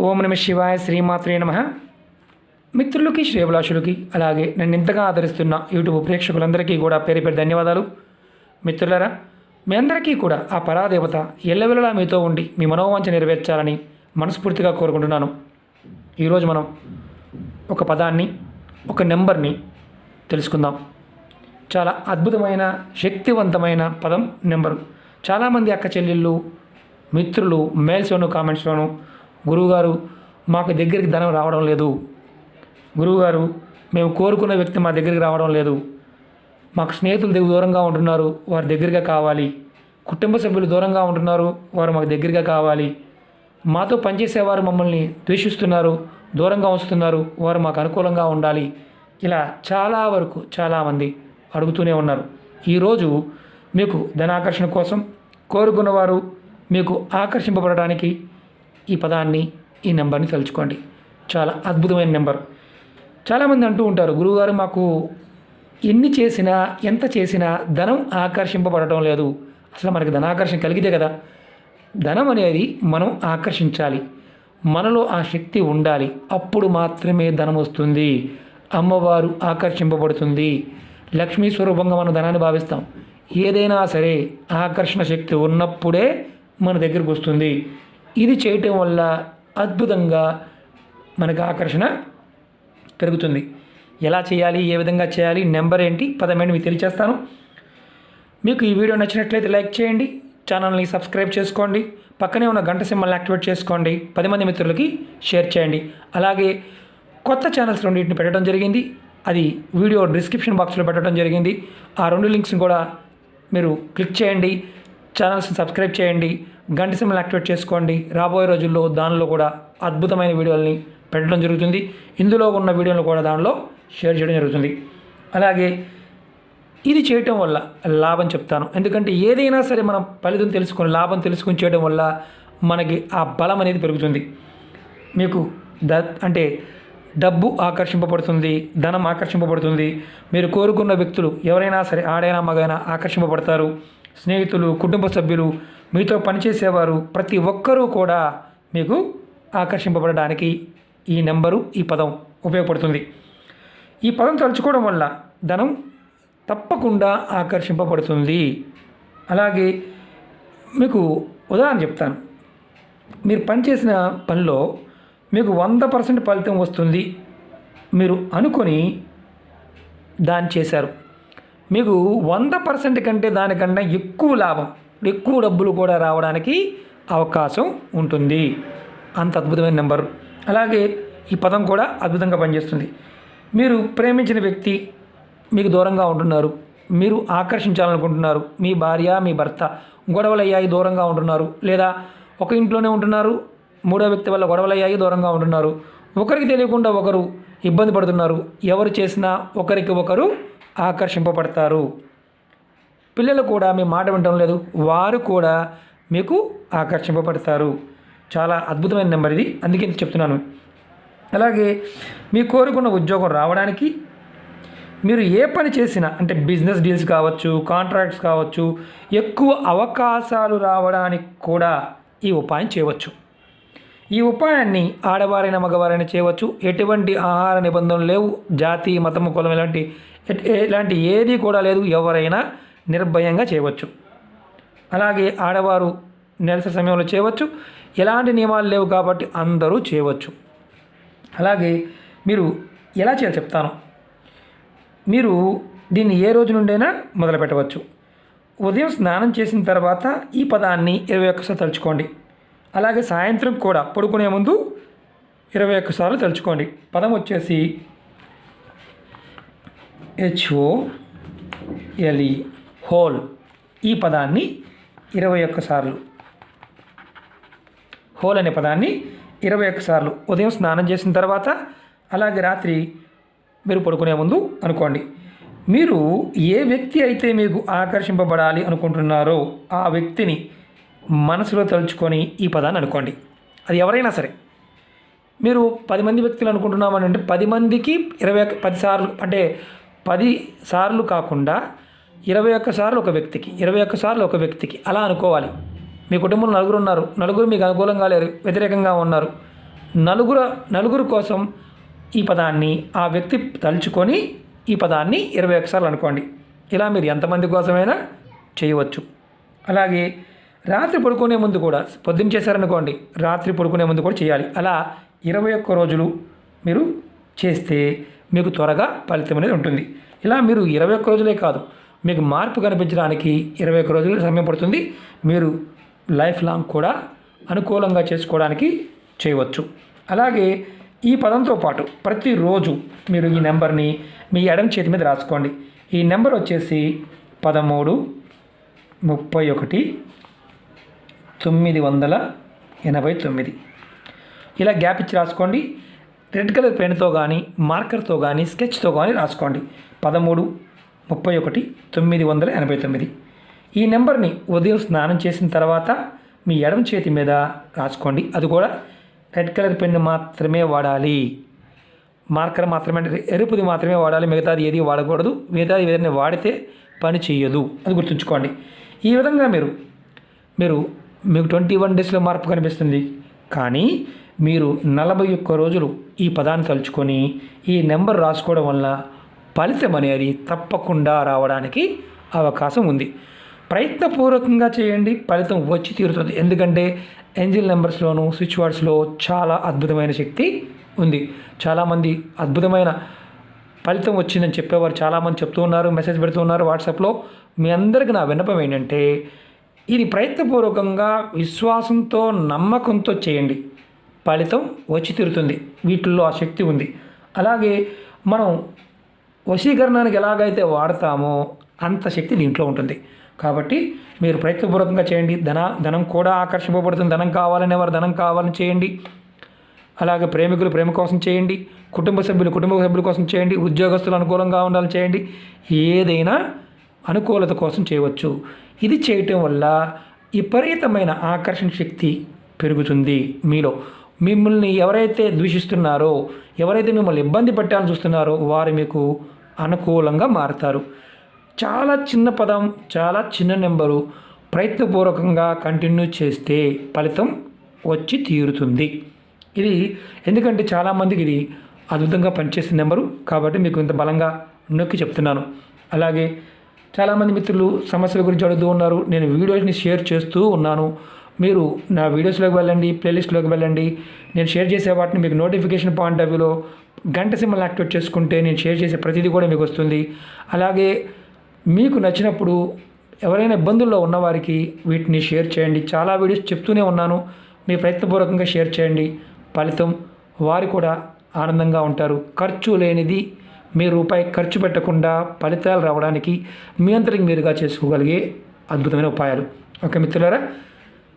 ఓం నమ శివాయ శ్రీమాత్రే నమ. మిత్రులకి శ్రేభిలాషులకి అలాగే నన్ను ఇంతగా ఆదరిస్తున్న యూట్యూబ్ ప్రేక్షకులందరికీ కూడా పేరు పేరు ధన్యవాదాలు. మిత్రులరా మీ అందరికీ కూడా ఆ పరాదేవత ఎల్లవెల్లలా మీతో ఉండి మీ మనోవాంఛ నెరవేర్చాలని మనస్ఫూర్తిగా కోరుకుంటున్నాను. ఈరోజు మనం ఒక పదాన్ని ఒక నెంబర్ని తెలుసుకుందాం. చాలా అద్భుతమైన శక్తివంతమైన పదం నెంబరు. చాలామంది అక్క చెల్లెళ్ళు మిత్రులు మెయిల్స్లోను కామెంట్స్లోను గురువుగారు మాకు దగ్గరికి ధనం రావడం లేదు. గురువుగారు మేము కోరుకున్న వ్యక్తి మా దగ్గరికి రావడం లేదు. మాకు స్నేహితులు దగ్గర దూరంగా ఉంటున్నారు వారి దగ్గరగా కావాలి. కుటుంబ సభ్యులు దూరంగా ఉంటున్నారు వారు మాకు దగ్గరగా కావాలి. మాతో పనిచేసేవారు మమ్మల్ని ద్వేషిస్తున్నారు దూరంగా వస్తున్నారు వారు మాకు అనుకూలంగా ఉండాలి. ఇలా చాలా వరకు చాలామంది అడుగుతూనే ఉన్నారు. ఈరోజు మీకు ధనాకర్షణ కోసం కోరుకున్నవారు మీకు ఆకర్షింపబడడానికి ఈ పదాన్ని ఈ నెంబర్ని తలుచుకోండి. చాలా అద్భుతమైన నెంబర్. చాలామంది అంటూ ఉంటారు గురువుగారు మాకు ఎన్ని చేసినా ఎంత చేసినా ధనం ఆకర్షింపబడటం లేదు. అసలు మనకి ధనాకర్షణ కలిగితే కదా. ధనం అనేది మనం ఆకర్షించాలి. మనలో ఆ శక్తి ఉండాలి. అప్పుడు మాత్రమే ధనం వస్తుంది. అమ్మవారు ఆకర్షింపబడుతుంది. లక్ష్మీ స్వరూపంగా మనం ధనాన్ని భావిస్తాం. ఏదైనా సరే ఆకర్షణ శక్తి ఉన్నప్పుడే మన దగ్గరకు వస్తుంది. ఇది చేయటం వల్ల అద్భుతంగా మనకు ఆకర్షణ పెరుగుతుంది. ఎలా చేయాలి? ఏ విధంగా చేయాలి? నెంబర్ ఏంటి? పదమేడు మీకు తెలియచేస్తాను. మీకు ఈ వీడియో నచ్చినట్లయితే లైక్ చేయండి. ఛానల్ని సబ్స్క్రైబ్ చేసుకోండి. పక్కనే ఉన్న గంట సింబల్ని యాక్టివేట్ చేసుకోండి. పది మంది మిత్రులకి షేర్ చేయండి. అలాగే కొత్త ఛానల్స్ రెండింటిని పెట్టడం జరిగింది. అది వీడియో డిస్క్రిప్షన్ బాక్స్లో పెట్టడం జరిగింది. ఆ రెండు లింక్స్ని కూడా మీరు క్లిక్ చేయండి. ఛానల్స్ని సబ్స్క్రైబ్ చేయండి. గంట సింబల్ యాక్టివేట్ చేసుకోండి. రాబోయే రోజుల్లో దానిలో కూడా అద్భుతమైన వీడియోలని పెట్టడం జరుగుతుంది. ఇందులో ఉన్న వీడియోలు కూడా దానిలో షేర్ చేయడం జరుగుతుంది. అలాగే ఇది చేయటం వల్ల లాభం చెప్తాను. ఎందుకంటే ఏదైనా సరే మనం ఫలితం తెలుసుకొని లాభం తెలుసుకొని చేయడం వల్ల మనకి ఆ బలం అనేది పెరుగుతుంది. మీకు ద అంటే డబ్బు ఆకర్షింపబడుతుంది ధనం ఆకర్షింపబడుతుంది. మీరు కోరుకున్న వ్యక్తులు ఎవరైనా సరే ఆడైనా మగైనా ఆకర్షింపబడతారు. స్నేహితులు కుటుంబ సభ్యులు మీతో పనిచేసేవారు ప్రతి ఒక్కరూ కూడా మీకు ఆకర్షింపబడడానికి ఈ నెంబరు ఈ పదం ఉపయోగపడుతుంది. ఈ పదం తలుచుకోవడం వల్ల ధనం తప్పకుండా ఆకర్షింపబడుతుంది. అలాగే మీకు ఉదాహరణ చెప్తాను. మీరు పనిచేసిన పనిలో మీకు వంద పర్సెంట్ ఫలితం వస్తుంది. మీరు అనుకొని దాన్ని చేశారు. మీకు వంద పర్సెంట్ కంటే దానికన్నా ఎక్కువ లాభం. ఎక్కువ డబ్బులు కూడా రావడానికి అవకాశం ఉంటుంది. అంత అద్భుతమైన నెంబర్. అలాగే ఈ పదం కూడా అద్భుతంగా పనిచేస్తుంది. మీరు ప్రేమించిన వ్యక్తి మీకు దూరంగా ఉంటున్నారు. మీరు ఆకర్షించాలనుకుంటున్నారు. మీ భార్య మీ భర్త గొడవలు అయ్యాయి దూరంగా ఉంటున్నారు. లేదా ఒక ఇంట్లోనే ఉంటున్నారు. మూడో వ్యక్తి వల్ల గొడవలు అయ్యాయి దూరంగా ఉంటున్నారు. ఒకరికి తెలియకుండా ఒకరు ఇబ్బంది పడుతున్నారు. ఎవరు చేసినా ఒకరికి ఒకరు ఆకర్షింపబడతారు. పిల్లలు కూడా మీ మాట వినడం లేదు. వారు కూడా మీకు ఆకర్షింపబడతారు. చాలా అద్భుతమైన నెంబర్ ఇది. అందుకే చెప్తున్నాను. అలాగే మీ కోరుకున్న ఉద్యోగం రావడానికి మీరు ఏ పని చేసినా అంటే బిజినెస్ డీల్స్ కావచ్చు కాంట్రాక్ట్స్ కావచ్చు ఎక్కువ అవకాశాలు రావడానికి కూడా ఈ ఉపాయం చేయవచ్చు. ఈ ఉపాయాన్ని ఆడవారైన మగవారైనా చేయవచ్చు. ఎటువంటి ఆహార నిబంధనలు లేవు. జాతి మతము కులం ఇలాంటి ఇలాంటి ఏది కూడా లేదు. ఎవరైనా నిర్భయంగా చేయవచ్చు. అలాగే ఆడవారు నెలసరి సమయంలో చేయవచ్చు. ఎలాంటి నియమాలు లేవు కాబట్టి అందరూ చేయవచ్చు. అలాగే మీరు ఎలా చేయాలో చెప్తాను. మీరు దీన్ని ఏ రోజు నుండైనా మొదలు పెట్టవచ్చు ఉదయం స్నానం చేసిన తర్వాత ఈ పదాన్ని ఇరవై ఒక్కసారి తలుచుకోండి. అలాగే సాయంత్రం కూడా పడుకునే ముందు ఇరవై ఒక్కసార్లు తలుచుకోండి. పదం వచ్చేసి హెచ్ఓ ఎల్ఈ హోల్. ఈ పదాన్ని ఇరవై ఒక్కసార్లు హోల్ అనే పదాన్ని ఇరవై ఒక్కసార్లు ఉదయం స్నానం చేసిన తర్వాత అలాగే రాత్రి మీరు పడుకునే ముందు అనుకోండి. మీరు ఏ వ్యక్తి అయితే మీకు ఆకర్షింపబడాలి అనుకుంటున్నారో ఆ వ్యక్తిని మనసులో తలుచుకొని ఈ పదాన్ని అనుకోండి. అది ఎవరైనా సరే. మీరు పది మంది వ్యక్తులు అనుకుంటున్నామని అంటే పది మందికి ఇరవై ఒక్క పది సార్లు అంటే పది సార్లు కాకుండా ఇరవై ఒక్క సార్లు ఒక వ్యక్తికి ఇరవై ఒక్క సార్లు ఒక వ్యక్తికి అలా అనుకోవాలి. మీ కుటుంబంలో నలుగురు ఉన్నారు నలుగురు మీకు అనుకూలంగా లేరు వ్యతిరేకంగా ఉన్నారు. నలుగురు నలుగురు కోసం ఈ పదాన్ని ఆ వ్యక్తి తలుచుకొని ఈ పదాన్ని ఇరవై ఒకసార్లు అనుకోండి. ఇలా మీరు ఎంతమంది కోసమైనా చేయవచ్చు. అలాగే రాత్రి పడుకునే ముందు కూడా పొద్దున్న చేశారనుకోండి రాత్రి పడుకునే ముందు కూడా చేయాలి. అలా ఇరవై ఒక్క రోజులు మీరు చేస్తే మీకు త్వరగా ఫలితం అనేది ఉంటుంది. ఇలా మీరు ఇరవై ఒక్క రోజులే కాదు మీకు మార్పు కనిపించడానికి ఇరవై ఒక్క రోజులు సమయం పడుతుంది. మీరు లైఫ్ లాంగ్ కూడా అనుకూలంగా చేసుకోవడానికి చేయవచ్చు. అలాగే ఈ పదంతో పాటు ప్రతిరోజు మీరు ఈ నెంబర్ని మీ ఎడం చేతి మీద రాసుకోండి. ఈ నెంబర్ వచ్చేసి పదమూడు ముప్పై ఒకటి తొమ్మిది వందల ఎనభై తొమ్మిది. ఇలా గ్యాప్ ఇచ్చి రాసుకోండి. రెడ్ కలర్ పెన్తో కానీ మార్కర్తో కానీ స్కెచ్తో కానీ రాసుకోండి. పదమూడు ముప్పై ఒకటి తొమ్మిది వందల ఎనభై తొమ్మిది. ఈ నెంబర్ని ఉదయం స్నానం చేసిన తర్వాత మీ ఎడమ చేతి మీద రాసుకోండి. అది కూడా రెడ్ కలర్ పెన్ను మాత్రమే వాడాలి. మార్కర్ మాత్రమే ఎరుపుది మాత్రమే వాడాలి. మిగతాది ఏది వాడకూడదు. మిగతాది ఏదైనా వాడితే పని చేయదు అది గుర్తుంచుకోండి. ఈ విధంగా మీరు మీరు మీకు ట్వంటీ వన్ డేస్లో మార్పు కనిపిస్తుంది. కానీ మీరు నలభై ఒక్క రోజులు ఈ పదాన్ని తలుచుకొని ఈ నెంబర్ రాసుకోవడం వల్ల ఫలితం అనేది తప్పకుండా రావడానికి అవకాశం ఉంది. ప్రయత్నపూర్వకంగా చేయండి ఫలితం వచ్చి తీరుతుంది. ఎందుకంటే ఏంజిల్ నెంబర్స్లోను స్విచ్ వర్డ్స్లో చాలా అద్భుతమైన శక్తి ఉంది. చాలామంది అద్భుతమైన ఫలితం వచ్చిందని చెప్పేవారు చాలామంది చెప్తూ ఉన్నారు మెసేజ్ పెడుతూ ఉన్నారు వాట్సాప్లో. మీ అందరికీ నా విన్నపం ఏంటంటే ఇది ప్రయత్నపూర్వకంగా విశ్వాసంతో నమ్మకంతో చేయండి. ఫలితం వచ్చి తీరుతుంది. వీటిల్లో ఆ శక్తి ఉంది. అలాగే మనం వశీకరణానికి ఎలాగైతే వాడతామో అంత శక్తి దీంట్లో ఉంటుంది. కాబట్టి మీరు ప్రయత్నపూర్వకంగా చేయండి. ధన ధనం కూడా ఆకర్షింపబడుతుంది. ధనం కావాలనే వారు ధనం కావాలని చేయండి. అలాగే ప్రేమికులు ప్రేమ కోసం చేయండి. కుటుంబ సభ్యులు కుటుంబ సభ్యుల కోసం చేయండి. ఉద్యోగస్తులు అనుకూలంగా ఉండాలని చేయండి. ఏదైనా అనుకూలత కోసం చేయవచ్చు. ఇది చేయటం వల్ల విపరీతమైన ఆకర్షణ శక్తి పెరుగుతుంది మీలో. మిమ్మల్ని ఎవరైతే దూషిస్తున్నారో ఎవరైతే మిమ్మల్ని ఇబ్బంది పెట్టాలని చూస్తున్నారో వారు మీకు అనుకూలంగా మారుతారు. చాలా చిన్న పదం చాలా చిన్న నెంబరు ప్రయత్నపూర్వకంగా కంటిన్యూ చేస్తే ఫలితం వచ్చి తీరుతుంది. ఇది ఎందుకంటే చాలామందికి ఇది అద్భుతంగా పనిచేసే నెంబరు కాబట్టి మీకు ఇంత బలంగా నొక్కి చెప్తున్నాను. అలాగే చాలామంది మిత్రులు సమస్యల గురించి అడుగుతూ ఉన్నారు. నేను వీడియోస్ని షేర్ చేస్తూ ఉన్నాను. మీరు నా వీడియోస్లోకి వెళ్ళండి ప్లేలిస్ట్లోకి వెళ్ళండి. నేను షేర్ చేసే వాటిని మీకు నోటిఫికేషన్ పాయింట్ ఆఫ్ వ్యూలో గంట సింబల్ యాక్టివేట్ చేసుకుంటే నేను షేర్ చేసే ప్రతిదీ కూడా మీకు వస్తుంది. అలాగే మీకు నచ్చినప్పుడు ఎవరైనా ఇబ్బందుల్లో ఉన్నవారికి వీటిని షేర్ చేయండి. చాలా వీడియోస్ చెప్తూనే ఉన్నాను. మీ ప్రయత్నపూర్వకంగా షేర్ చేయండి. ఫలితం వారు కూడా ఆనందంగా ఉంటారు. ఖర్చు లేనిది మీ రూపాయి ఖర్చు పెట్టకుండా ఫలితాలు రావడానికి మీ అంతటికి మీరుగా చేసుకోగలిగే అద్భుతమైన ఉపాయాలు. ఓకే మిత్రులారా